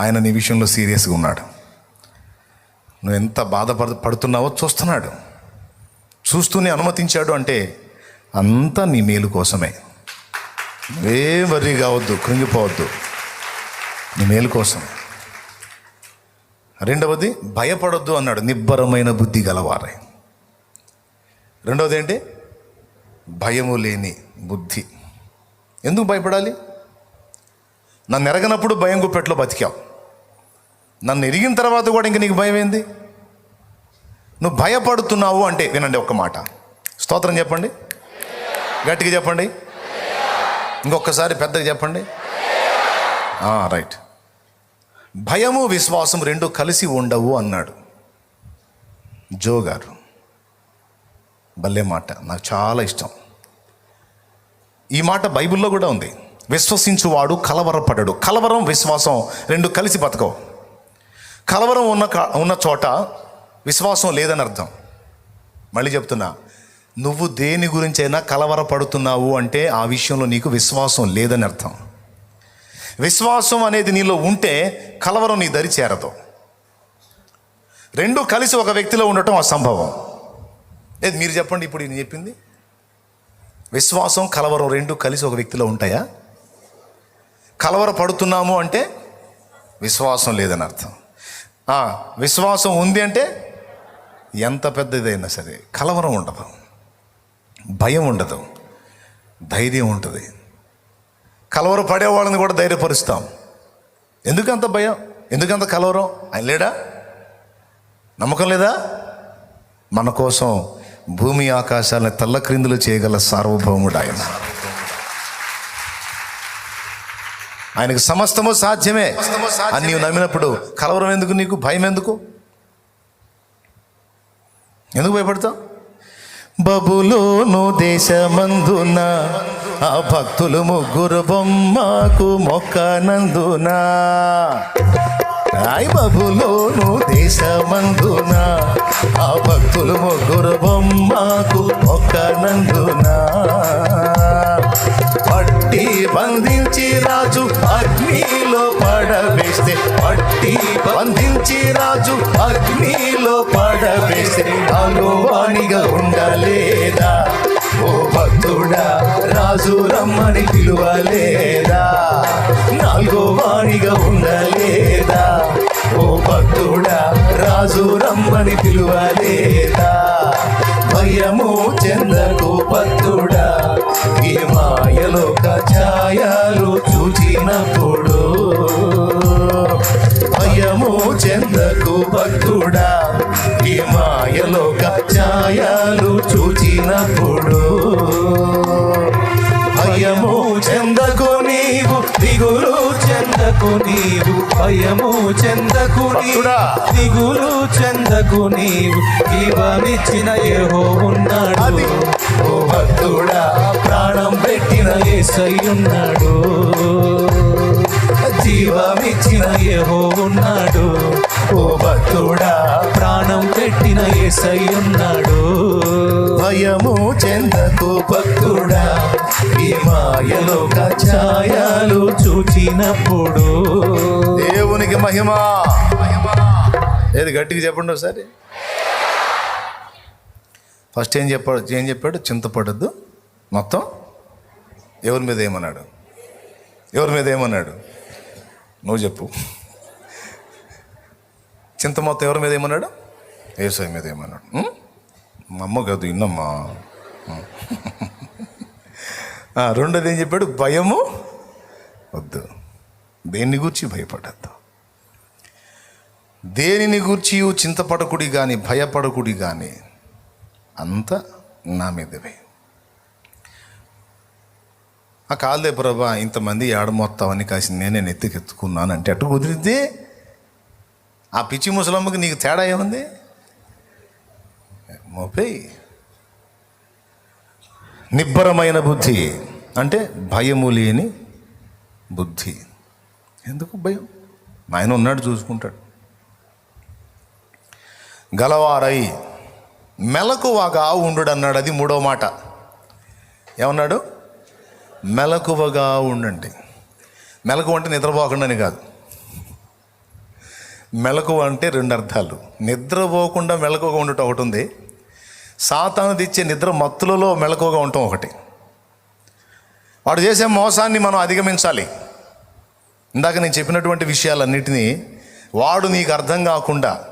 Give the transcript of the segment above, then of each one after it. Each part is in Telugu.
ఆయన నీ విషయంలో సీరియస్గా ఉన్నాడు. నువ్వు ఎంత బాధపడ పడుతున్నావో చూస్తున్నాడు. చూస్తూనే అనుమతించాడు అంటే అంతా నీ మేలు కోసమే. ఏ వర్రీ కావద్దు కృంగిపోవద్దు. నీ మేలు కోసం. రెండవది భయపడొద్దు అన్నాడు. నిబ్బరమైన బుద్ధి గలవారే. రెండవది ఏంటి? భయము లేని బుద్ధి. ఎందుకు భయపడాలి? నన్ను ఎరగనప్పుడు భయం గుప్పెట్లో బతికావు. నన్ను ఎరిగిన తర్వాత కూడా ఇంక నీకు భయం ఏంది నువ్వు భయపడుతున్నావు అంటే వినండి ఒక్క మాట. స్తోత్రం చెప్పండి. గట్టిగా చెప్పండి. ఇంకొకసారి పెద్దగా చెప్పండి. రైట్. భయము విశ్వాసం రెండు కలిసి ఉండవు అన్నాడు. జో గారు. భలే మాట. నాకు చాలా ఇష్టం. ఈ మాట బైబిల్లో కూడా ఉంది. విశ్వసించువాడు కలవరపడడు. కలవరం విశ్వాసం రెండు కలిసి బతకవు. కలవరం ఉన్న ఉన్న చోట విశ్వాసం లేదని అర్థం. మళ్ళీ చెప్తున్నా నువ్వు దేని గురించైనా కలవరపడుతున్నావు అంటే ఆ విషయంలో నీకు విశ్వాసం లేదని అర్థం. విశ్వాసం అనేది నీలో ఉంటే కలవరం నీ దరి చేరదు. రెండు కలిసి ఒక వ్యక్తిలో ఉండటం అసంభవం. లేదు మీరు చెప్పండి ఇప్పుడు నేను చెప్పింది. విశ్వాసం కలవరం రెండు కలిసి ఒక వ్యక్తిలో ఉంటాయా? కలవర పడుతున్నాము అంటే విశ్వాసం లేదని అర్థం. విశ్వాసం ఉంది అంటే ఎంత పెద్దదైనా సరే కలవరం ఉండదు. భయం ఉండదు. ధైర్యం ఉంటుంది. కలవర పడే వాళ్ళని కూడా ధైర్యపరుస్తాం. ఎందుకంత భయం? ఎందుకంత కలవరం? ఆయన లేడా? నమ్మకం లేదా? మన కోసం భూమి ఆకాశాలను తల్లక్రిందులు చేయగల సార్వభౌముడు ఆయన. ఆయనకు సమస్తము సాధ్యమే. అని నీవు నమ్మినప్పుడు కలవరం ఎందుకు నీకు? భయం ఎందుకు? ఎందుకు భయపడతావు? బబులోను దేశమందున ఆ భక్తులు ముగ్గురు బొమ్మకు మొక్కనందున. రాయబబులోను దేశమందున? ఆ భక్తులు ముగ్గురు బొమ్మకు మొక్కనందున పట్టి బంధించి రాజు అగ్నిలో పడవేస్తే పట్టి బంధించి రాజు అగ్నిలో పడవేస్తే అనువాణిగా ఉండలేదా? ఓ భక్తుడా రాజు రమ్మని పిలువలేదా? నాలుగో వాణిగా ఉండలేదా? రాజు రమ్మని పిలువలేదా భయము చెందకు పత్తుడా. ఈ మాయలోక ఛాయలు చూచినప్పుడు భయము చెందకు భక్తుడా భయము చెందకు నీవు భక్తుడా. దిగులు చెందకు నీవు జీవమిచ్చిన ఏహో ఉన్నాడు. ఓ భక్తుడా ప్రాణం పెట్టిన ఏసయ్యున్నాడు. జీవమిచ్చిన ఏహో ఉన్నాడు. ఓ భక్తుడా ప్రాణం పెట్టిన ఏసయ్యున్నాడు. భయము చెందకు భక్తుడా ఈ మాయలో ఛాయలు చూచినప్పుడు. మహిమ. ఏది గట్టిగా చెప్పండి ఒకసారి. ఫస్ట్ ఏం చెప్పాడు ఏం చెప్పాడు? చింతపడద్దు. మొత్తం? ఎవరి మీద ఏమన్నాడు? ఎవరి మీద ఏమన్నాడు? నువ్వు చెప్పు. చింత మొత్తం ఎవరి మీద ఏమన్నాడు? ఏసై మీద ఏమన్నాడు. మా అమ్మ కాదు ఇన్నమ్మా. రెండోది ఏం చెప్పాడు? భయము? వద్దు. దేన్ని గూర్చి భయపడద్దు. దేనిని గూర్చి చింతపడకుడి కానీ భయపడకుడి కానీ అంత నా మీదవే. ఆ కాలుదే ప్రభా ఇంతమంది ఏడమొత్తామని కాసి నేనే నెత్తికెత్తుకున్నాను అంటే అటు కుదిరితే ఆ పిచ్చి ముసలమ్మకి నీకు తేడా ఏముంది? మోపే నిబ్బరమైన బుద్ధి అంటే భయము లేని బుద్ధి. ఎందుకు భయం? ఆయన ఉన్నాడు చూసుకుంటాడు. గలవారై మెలకువగా ఉండు అన్నాడు అది మూడో మాట. ఏమన్నాడు? మెలకువగా ఉండండి. మెలకు అంటే నిద్రపోకుండా కాదు. మెలకువ అంటే రెండు అర్థాలు. నిద్రపోకుండా మెలకువగా ఉండటం ఒకటి ఉంది. సాతాను తెచ్చే నిద్ర మత్తులలో మెలకువగా ఉండటం ఒకటి. వాడు చేసే మోసాన్ని మనం అధిగమించాలి. ఇందాక నేను చెప్పినటువంటి విషయాలన్నిటినీ వాడు నీకు అర్థం కాకుండా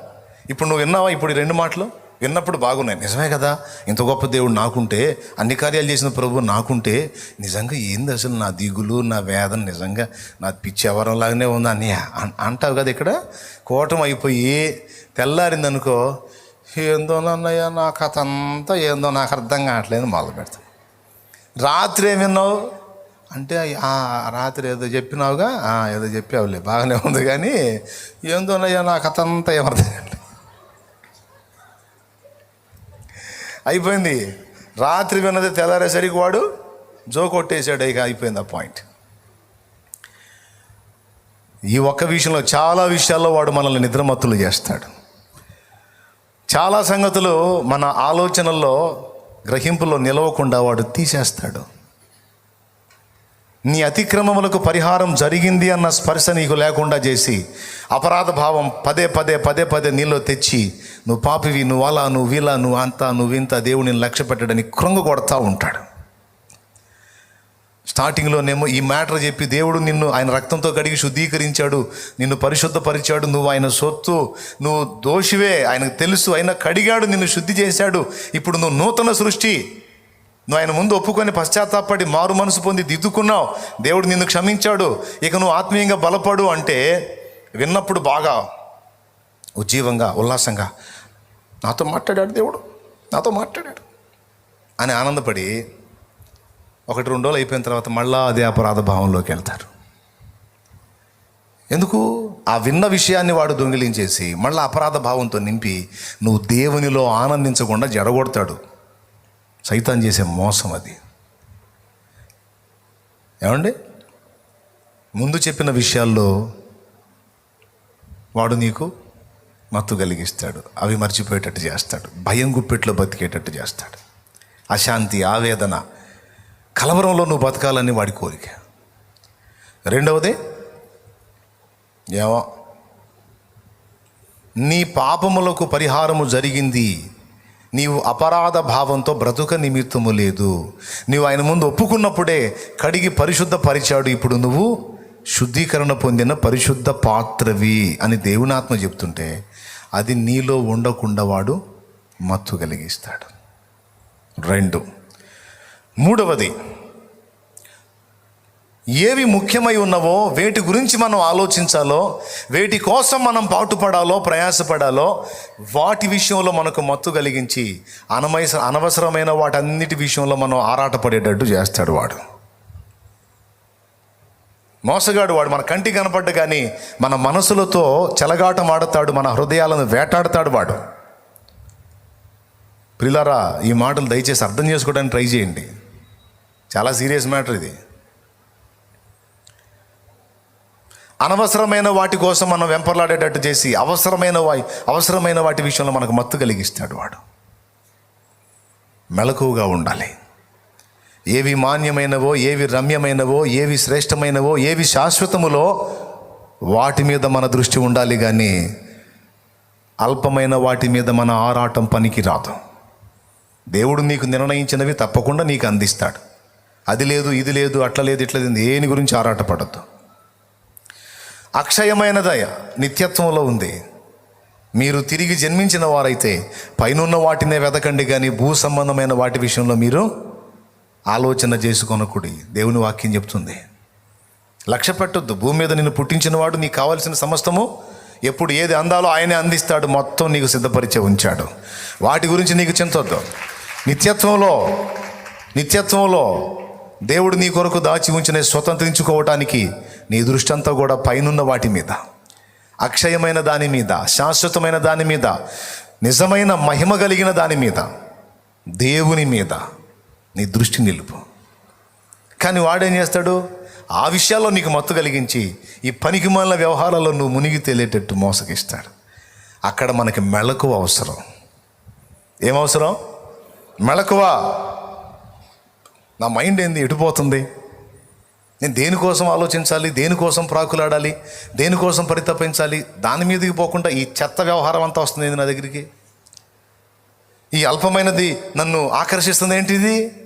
ఇప్పుడు నువ్వు విన్నావా? ఇప్పుడు ఈ రెండు మాటలు విన్నప్పుడు బాగున్నాయి. నిజమే కదా? ఇంత గొప్ప దేవుడు నాకుంటే అన్ని కార్యాలు చేసిన ప్రభు నాకుంటే నిజంగా ఏంది అసలు నా దిగులు నా వేదన? నిజంగా నా పిచ్చి ఎవరంలాగానే ఉంది అని అన్- అంటావు కదా ఇక్కడ? కోటం అయిపోయి తెల్లారింది అనుకో ఏందో అన్నయ్య నా కథ అంతా ఏందో నాకు అర్థం కావట్లేదు మొదలు పెడతాను రాత్రి ఏం విన్నావు? అంటే ఆ రాత్రి ఏదో చెప్పినావుగా? ఏదో చెప్పావులే బాగానే ఉంది కానీ ఏందోనయ్యా నా కథ అంతా ఏమర్థం అయిపోయింది. రాత్రి విన్నది తెల్లారేసరికి వాడు జో కొట్టేశాడు ఇక అయిపోయింది ఆ పాయింట్. ఈ ఒక్క విషయంలో చాలా విషయాల్లో వాడు మనల్ని నిద్రమత్తులు చేస్తాడు. చాలా సంగతులు మన ఆలోచనల్లో గ్రహింపులో నిలవకుండా వాడు తీసేస్తాడు. నీ అతిక్రమములకు పరిహారం జరిగింది అన్న స్పర్శ నీకు లేకుండా చేసి అపరాధ భావం పదే పదే పదే పదే నీలో తెచ్చి నువ్వు పాపివి నువ్వు అలా నువ్వు వీలా నువ్వు అంతా నువ్వు ఇంత దేవుడిని లక్ష్య పెట్టడని కృంగ కొడతా ఉంటాడు. స్టార్టింగ్లోనేమో ఈ మ్యాటర్ చెప్పి దేవుడు నిన్ను ఆయన రక్తంతో కడిగి శుద్ధీకరించాడు నిన్ను పరిశుద్ధపరిచాడు నువ్వు ఆయన సొత్తు నువ్వు దోషివే ఆయనకు తెలుసు ఆయన కడిగాడు నిన్ను శుద్ధి చేశాడు. ఇప్పుడు నువ్వు నూతన సృష్టి. నువ్వు ఆయన ముందు ఒప్పుకొని పశ్చాత్తాపడి మారు మనసు పొంది దిద్దుకున్నావు. దేవుడు నిన్ను క్షమించాడు. ఇక నువ్వు ఆత్మీయంగా బలపడు అంటే విన్నప్పుడు బాగా ఉజ్జీవంగా ఉల్లాసంగా నాతో మాట్లాడాడు దేవుడు నాతో మాట్లాడాడు అని ఆనందపడి ఒకటి రెండు రోజులు అయిపోయిన తర్వాత మళ్ళా అదే అపరాధ భావంలోకి వెళ్తారు. ఎందుకు? ఆ విన్న విషయాన్ని వాడు దొంగిలించేసి మళ్ళీ అపరాధ భావంతో నింపి నువ్వు దేవునిలో ఆనందించకుండా జడగొడతాడు. సైతాన్ చేసే మోసం అది. ఏమండి? ముందు చెప్పిన విషయాల్లో వాడు నీకు మత్తు కలిగిస్తాడు. అవి మర్చిపోయేటట్టు చేస్తాడు. భయం గుప్పెట్లో బతికేటట్టు చేస్తాడు. అశాంతి ఆవేదన కలవరంలో నువ్వు బతకాలని వాడి కోరిక. రెండవది ఏమో? నీ పాపములకు పరిహారము జరిగింది. నీవు అపరాధ భావంతో బ్రతుక నిమిత్తము లేదు. నీవు ఆయన ముందు ఒప్పుకున్నప్పుడే కడిగి పరిశుద్ధ పరిచాడు ఇప్పుడు నువ్వు శుద్ధీకరణ పొందిన పరిశుద్ధ పాత్రవి అని దేవునాత్మ చెప్తుంటే అది నీలో ఉండకుండా వాడు మత్తు కలిగిస్తాడు. రెండు. మూడవది ఏవి ముఖ్యమై ఉన్నవో వేటి గురించి మనం ఆలోచించాలో వేటి కోసం మనం పాటుపడాలో ప్రయాసపడాలో వాటి విషయంలో మనకు మత్తు కలిగించి అనమయ అనవసరమైన వాటన్నిటి విషయంలో మనం ఆరాటపడేటట్టు చేస్తాడు వాడు. మోసగాడు వాడు మన కంటికి కనపడ్డ కానీ మన మనసులతో చెలగాటం ఆడతాడు మన హృదయాలను వేటాడతాడు వాడు. ప్రిలారా ఈ మాటలు దయచేసి అర్థం చేసుకోవడానికి ట్రై చేయండి. చాలా సీరియస్ మ్యాటర్ ఇది. అనవసరమైన వాటి కోసం మనం వెంపర్లాడేటట్టు చేసి అవసరమైన వా అవసరమైన వాటి విషయంలో మనకు మత్తు కలిగిస్తాడు వాడు. మెలకువగా ఉండాలి. ఏవి మాన్యమైనవో ఏవి రమ్యమైనవో ఏవి శ్రేష్టమైనవో ఏవి శాశ్వతములో వాటి మీద మన దృష్టి ఉండాలి కానీ అల్పమైన వాటి మీద మన ఆరాటం పనికి రాదు దేవుడు నీకు నిర్ణయించినవి తప్పకుండా నీకు అందిస్తాడు. అది లేదు ఇది లేదు అట్లా లేదు ఇట్లా లేదు దేని గురించి ఆరాటపడద్దు. అక్షయమైన దయ నిత్యత్వంలో ఉంది. మీరు తిరిగి జన్మించిన వారైతే పైనున్న వాటినే వెతకండి కానీ భూ సంబంధమైన వాటి విషయంలో మీరు ఆలోచన చేసుకొనకుడి. దేవుని వాక్యం చెప్తుంది. లక్ష్య పెట్టొద్దు. భూమి మీద నిన్ను పుట్టించిన వాడు నీకు కావాల్సిన సమస్తము ఎప్పుడు ఏది అందాలో ఆయనే అందిస్తాడు. మొత్తం నీకు సిద్ధపరిచే ఉంచాడు. వాటి గురించి నీకు చింతొద్దు. నిత్యత్వంలో నిత్యత్వంలో దేవుడు నీ కొరకు దాచి ఉంచిన స్వతంత్రించుకోవటానికి నీ దృష్టంతా కూడా పైనున్న వాటి మీద. అక్షయమైన దాని మీద శాశ్వతమైన దాని మీద నిజమైన మహిమ కలిగిన దాని మీద దేవుని మీద నీ దృష్టి నిలుపు. కానీ వాడేం చేస్తాడు? ఆ విషయాల్లో నీకు మత్తు కలిగించి ఈ పనికి మాలిన వ్యవహారాల్లో నువ్వు మునిగి తేలేటట్టు మోసగిస్తాడు. అక్కడ మనకి మెళకువ అవసరం. ఏమవసరం? మెళకువ నా మైండ్ ఏంది? ఎటుపోతుంది నేను దేనికోసం ఆలోచించాలి? దేనికోసం ప్రాకులాడాలి? దేనికోసం పరితపించాలి? దాని మీదకి పోకుండా ఈ చెత్త వ్యవహారం అంతా వస్తుంది ఏంది నా దగ్గరికి? ఈ అల్పమైనది నన్ను ఆకర్షిస్తుంది ఏంటిది?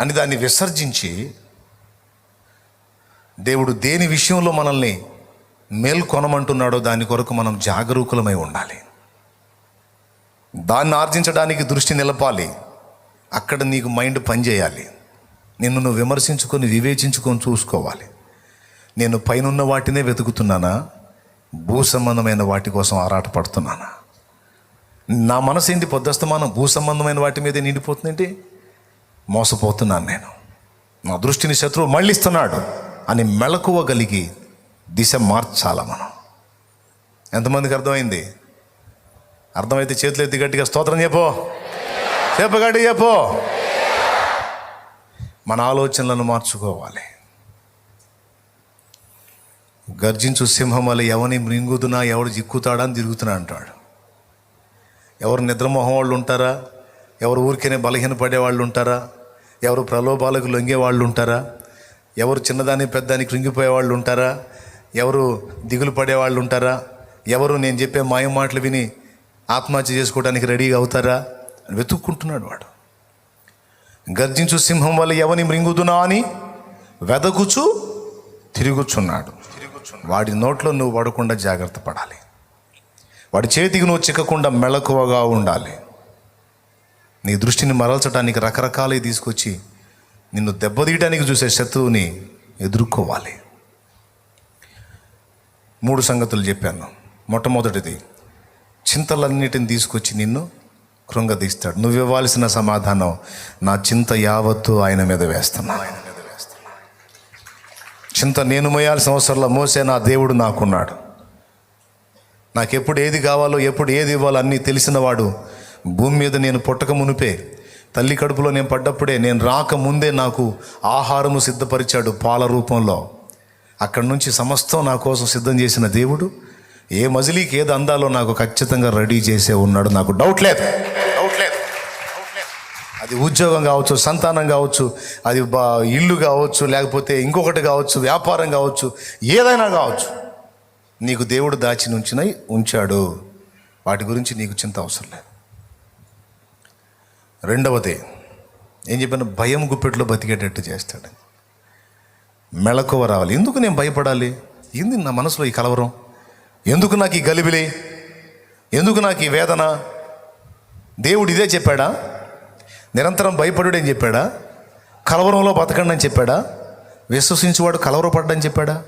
అని దాన్ని విసర్జించి దేవుడు దేని విషయంలో మనల్ని మేల్కొనమంటున్నాడో దాని కొరకు మనం జాగరూకులమై ఉండాలి. దాన్ని ఆర్జించడానికి దృష్టి నిలపాలి. అక్కడ నీకు మైండ్ పనిచేయాలి. నిన్ను నువ్వు విమర్శించుకొని వివేచించుకొని చూసుకోవాలి. నేను పైనున్న వాటినే వెతుకుతున్నానా? భూ సంబంధమైన వాటి కోసం ఆరాటపడుతున్నానా? నా మనసు ఏంటి పొద్దుస్తమానం? భూ సంబంధమైన వాటి మీదే నిండిపోతుందేంటి? మోసపోతున్నాను నేను. నా దృష్టిని శత్రువు మళ్ళిస్తున్నాడు అని మెలకువగలిగి దిశ మార్చాల మనం. ఎంతమందికి అర్థమైంది? అర్థమైతే చేతులు ఎత్తి గట్టిగా స్తోత్రం చెప్పు. చెప్పు గట్టి చెప్పు. మన ఆలోచనలను మార్చుకోవాలి. గర్జించు సింహం వల్ల ఎవని మృంగుతున్నా ఎవడు జిక్కుతాడా అని తిరుగుతున్నా అంటాడు. ఎవరు నిద్రమోహం వాళ్ళు ఉంటారా? ఎవరు ఊరికేనే బలహీన పడేవాళ్ళు ఉంటారా? ఎవరు ప్రలోభాలకు లొంగే వాళ్ళు ఉంటారా? ఎవరు చిన్నదాన్ని పెద్దాన్ని కృంగిపోయే వాళ్ళు ఉంటారా? ఎవరు దిగులు పడే వాళ్ళు ఉంటారా? ఎవరు నేను చెప్పే మాయ మాటలు విని ఆత్మహత్య చేసుకోవడానికి రెడీగా అవుతారా అని వెతుక్కుంటున్నాడు వాడు. గర్జించు సింహం వల్ల ఎవని మృంగుదునా అని వెదకుచు తిరుగుచున్నాడు. వాడి నోట్లో నువ్వు పడకుండా జాగ్రత్త పడాలి. వాడి చేతికి నువ్వు చిక్కకుండా మెళకువగా ఉండాలి. నీ దృష్టిని మరల్చడానికి రకరకాలే తీసుకొచ్చి నిన్ను దెబ్బతీయడానికి చూసే శత్రువుని ఎదుర్కోవాలి. మూడు సంగతులు చెప్పాను. మొట్టమొదటిది చింతలన్నిటిని తీసుకొచ్చి నిన్ను కృంగదీస్తాడు. నువ్వు ఇవ్వాల్సిన సమాధానం నా చింత యావత్తు ఆయన మీద వేస్తున్నా. ఆయన మీద వేస్తున్నా చింత నేను మోయాల్సిన అవసరంలో మోసే నా దేవుడు నాకున్నాడు. నాకు ఎప్పుడు ఏది కావాలో ఎప్పుడు ఏది ఇవ్వాలో అన్నీ తెలిసినవాడు భూమి మీద నేను పుట్టక మునిపే తల్లి కడుపులో నేను పడ్డప్పుడే నేను రాక ముందే నాకు ఆహారము సిద్ధపరిచాడు పాల రూపంలో. అక్కడి నుంచి సమస్తం నా కోసం సిద్ధం చేసిన దేవుడు ఏ మజిలీకి ఏది అందాలో నాకు ఖచ్చితంగా రెడీ చేసే ఉన్నాడు. నాకు డౌట్ లేదు. డౌట్ లేదు. అది ఉద్యోగం కావచ్చు సంతానం కావచ్చు అది ఇల్లు కావచ్చు లేకపోతే ఇంకొకటి కావచ్చు వ్యాపారం కావచ్చు ఏదైనా కావచ్చు. నీకు దేవుడు దాచి ఉంచిన ఉంచాడు. వాటి గురించి నీకు చింత అవసరం లేదు. రెండవది ఏం చెప్పాను? భయం గుప్పెట్లో బతికేటట్టు చేస్తాడు. మెళకువ రావాలి. ఎందుకు నేను భయపడాలి? ఏంది నా మనసులో ఈ కలవరం? ఎందుకు నాకు ఈ గలిబిలి? ఎందుకు నాకు ఈ వేదన? దేవుడు ఇదే చెప్పాడా? నిరంతరం భయపడుడని చెప్పాడా? కలవరంలో బతకండి అని చెప్పాడా? విశ్వసించువాడు కలవరపడ్డని చెప్పాడా?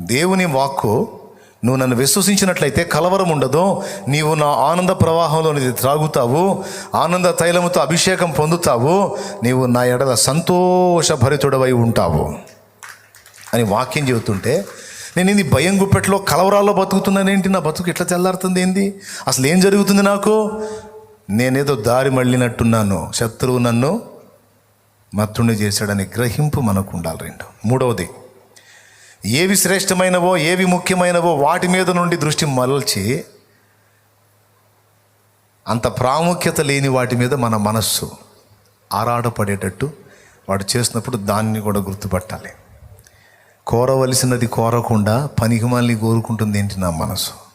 దేవుని వాక్కు నువ్వు నన్ను విశ్వసించినట్లయితే కలవరం ఉండదు. నీవు నా ఆనంద ప్రవాహంలో నీది త్రాగుతావు. ఆనంద తైలముతో అభిషేకం పొందుతావు. నీవు నా ఎడల సంతోషభరితుడవై ఉంటావు. అని వాక్యం చెబుతుంటే నేను ఇది భయం గుప్పెట్లో కలవరాల్లో బతుకుతున్నానేంటి నా బతుకు ఎట్లా తెల్లారుతుంది ఏంది? అసలు ఏం జరుగుతుంది నాకు? నేనేదో దారి మళ్ళినట్టున్నాను. శత్రువు నన్ను మత్తుణ్ణి చేశాడని గ్రహింపు మనకు ఉండాలి రెండు. మూడవది ఏవి శ్రేష్టమైనవో ఏవి ముఖ్యమైనవో వాటి మీద నుండి దృష్టి మరల్చి అంత ప్రాముఖ్యత లేని వాటి మీద మన మనస్సు ఆరాటపడేటట్టు వాడు చేసినప్పుడు దాన్ని కూడా గుర్తుపట్టాలి. కోరవలసినది కోరకుండా పనికిమాలిని కోరుకుంటుంది ఏంటి నా మనసు?